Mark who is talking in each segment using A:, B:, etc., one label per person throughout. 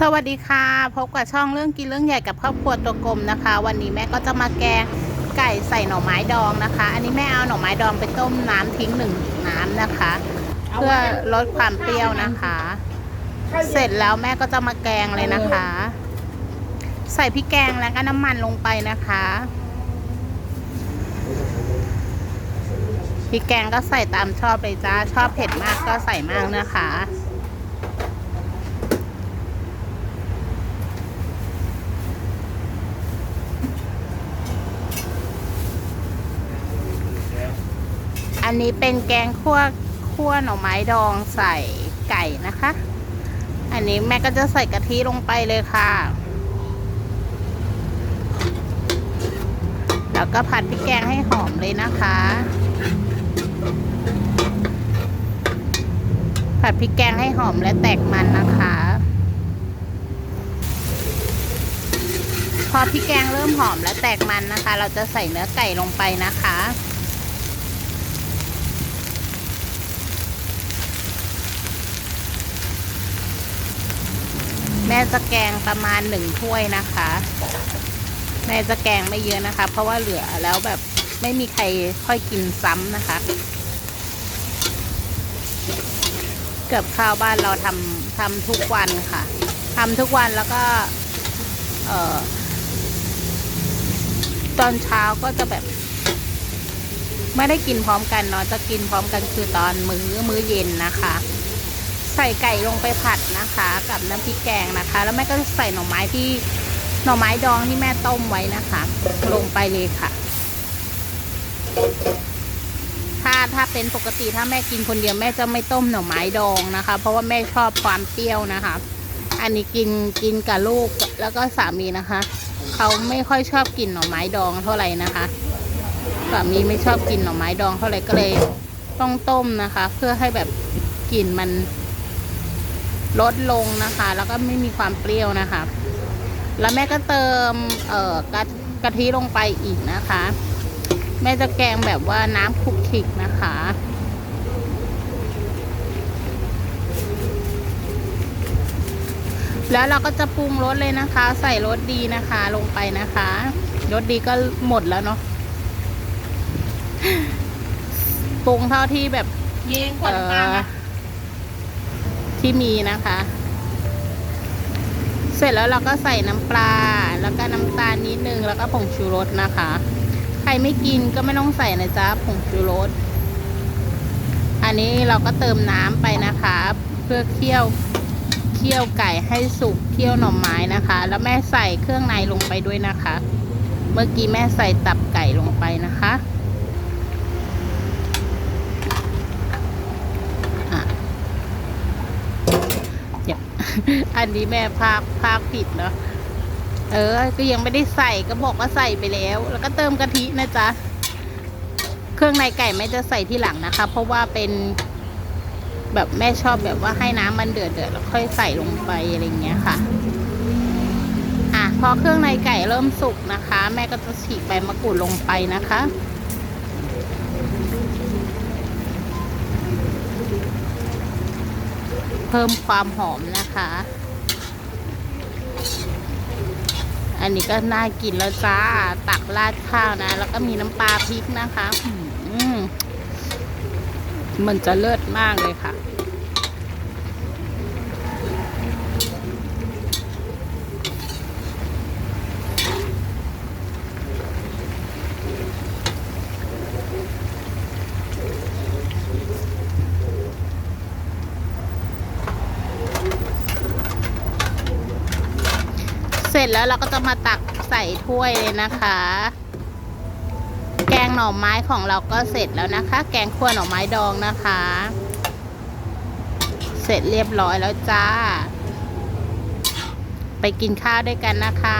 A: สวัสดีค่ะ พบกับช่องเรื่องกินเรื่องใหญ่กับครอบครัวตัวกลมนะคะ วันนี้แม่ก็จะมาแกงไก่ใส่หน่อไม้ดองนะคะ อันนี้แม่เอาหน่อไม้ดองไปต้มน้ำทิ้งหนึ่งน้ำนะคะ เพื่อลดความเปรี้ยวนะคะ เสร็จแล้วแม่ก็จะมาแกงเลยนะคะ ใส่พริกแกงแล้วก็น้ำมันลงไปนะคะพริกแกงก็ใส่ตามชอบเลยจ้าชอบเผ็ดมากก็ใส่มากนะคะ อันนี้เป็นแกงคั่วคั่วหน่อไม้ดองใส่ไก่นะคะ อันนี้แม่ก็จะใส่กะทิลงไปเลยค่ะ แล้วก็ผัดพริกแกงให้หอมเลยนะคะ ผัดพริกแกงให้หอมและแตกมันนะคะ พอพริกแกงเริ่มหอมและแตกมันนะคะ เราจะใส่เนื้อไก่ลงไปนะคะ แม่จะแกงประมาณหนึ่งถ้วยนะคะ แม่จะแกงไม่เยอะนะคะ เพราะว่าเหลือแล้วแบบไม่มีใครค่อยกินซ้ำนะคะ เกือบข้าวบ้านเราทำทำทุกวันค่ะทำทุกวันแล้วก็เอ่อตอนเช้าก็จะแบบไม่ได้กินพร้อมกันเนาะจะกินพร้อมกันคือตอนมื้อมื้อเย็นนะคะ ใส่ไก่ลงไปผัดนะคะ กับน้ำพริกแกงนะคะ แล้วแม่ก็ใส่หน่อไม้ที่หน่อไม้ดองที่แม่ต้มไว้นะคะ ลงไปเลยค่ะ ถ้าถ้าเป็นปกติถ้าแม่กินคนเดียวแม่จะไม่ต้มหน่อไม้ดองนะคะ เพราะว่าแม่ชอบความเปรี้ยวนะคะ อันนี้กินกินกับลูกแล้วก็สามีนะคะ เขาไม่ค่อยชอบกินหน่อไม้ดองเท่าไหร่นะคะสามีไม่ชอบกินหน่อไม้ดองเท่าไหร่ก็เลยต้องต้มนะคะ เพื่อให้แบบกลิ่นมัน ลดลงนะคะ แล้วก็ไม่มีความเปรี้ยวนะคะ แล้วแม่ก็เติมเอ่อกะกะทิลงไปอีกนะคะ แม่จะแกงแบบว่าน้ำคลุกคลิกนะคะแล้วเราก็จะปรุงรสเลยนะคะ ใส่รสดีนะคะลงไปนะคะรสดีก็หมดแล้วเนาะปรุงเท่าที่แบบ
B: ยิงขวด
A: เอ่
B: น้ำตาล
A: อ
B: นะ
A: ที่มีนะคะ เสร็จแล้วเราก็ใส่น้ำปลา แล้วก็น้ำตาลนิดนึง แล้วก็ผงชูรสนะคะ ใครไม่กินก็ไม่ต้องใส่นะจ๊ะผงชูรส อันนี้เราก็เติมน้ำไปนะคะ เพื่อเคี่ยวเคี่ยวไก่ให้สุกเคี่ยวหน่อไม้นะคะ แล้วแม่ใส่เครื่องในลงไปด้วยนะคะ เมื่อกี้แม่ใส่ตับไก่ลงไปนะคะ อะ เดี๋ยว อันนี้แม่ภาคภาคผิดเนาะเออ ก็ยังไม่ได้ใส่ก็บอกว่าใส่ไปแล้ว แล้วก็เติมกะทินะจ๊ะ เครื่องในไก่แม่จะใส่ที่หลังนะคะ เพราะว่าเป็น แบบแม่ชอบแบบว่าให้น้ำมันเดือดเดือดแล้วค่อยใส่ลงไปอะไรเงี้ยค่ะ อะพอเครื่องในไก่เริ่มสุกนะคะ แม่ก็จะฉีกใบมะกรูดลงไปนะคะ เพิ่มความหอมนะคะ อันนี้ก็น่ากินแล้วจ้า ตักราดข้าวนะ แล้วก็มีน้ำปลาพริกนะคะมมันจะเลิศมากเลยค่ะ เสร็จแล้วเราก็จะมาตักใส่ถ้วยเลยนะคะ แกงหน่อไม้ของเราก็เสร็จแล้วนะคะ แกงขั่วหน่อไม้ดองนะคะ เสร็จเรียบร้อยแล้วจ้า ไปกินข้าวด้วยกันนะคะ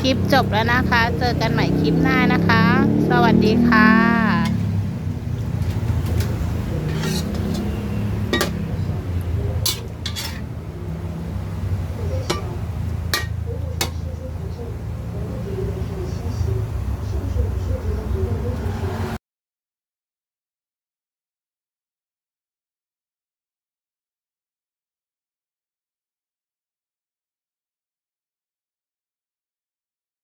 A: คลิปจบแล้วนะคะ เจอกันใหม่คลิปหน้านะคะ สวัสดีค่ะ